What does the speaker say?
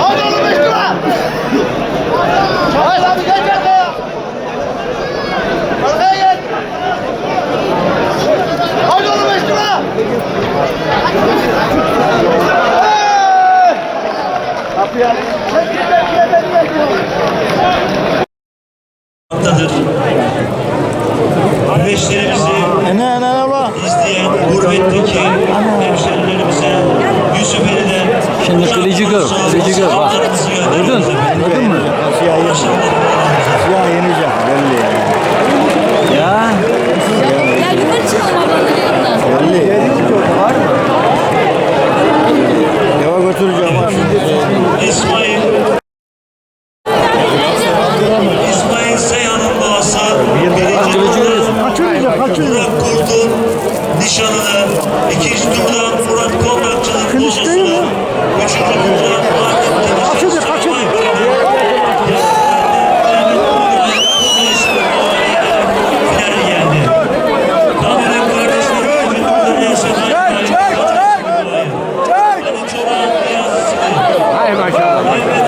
Hadi oğlum lira. Hadi abi geç arkaya. Arkaya geç. Hadi oğlum lira. Hey! Kapıya. Bekle, bekle, bekle. Tadır. Güreşlerimizi Ne ne ola? izleyen gurbetteki Şimdi kılıcı gör, kılıcı gör, bak. Duydun, duydun mu? Ya yeneceğim belli ya. Ya, Ya yukarı çıkalım ablanın yanına. Belli. Eve götüreceğim ha şimdi. İsmail İsmail Seyhan'ın doğası birinci turda Murat Kurt'un nişanını ikinci turda Hay maşallah.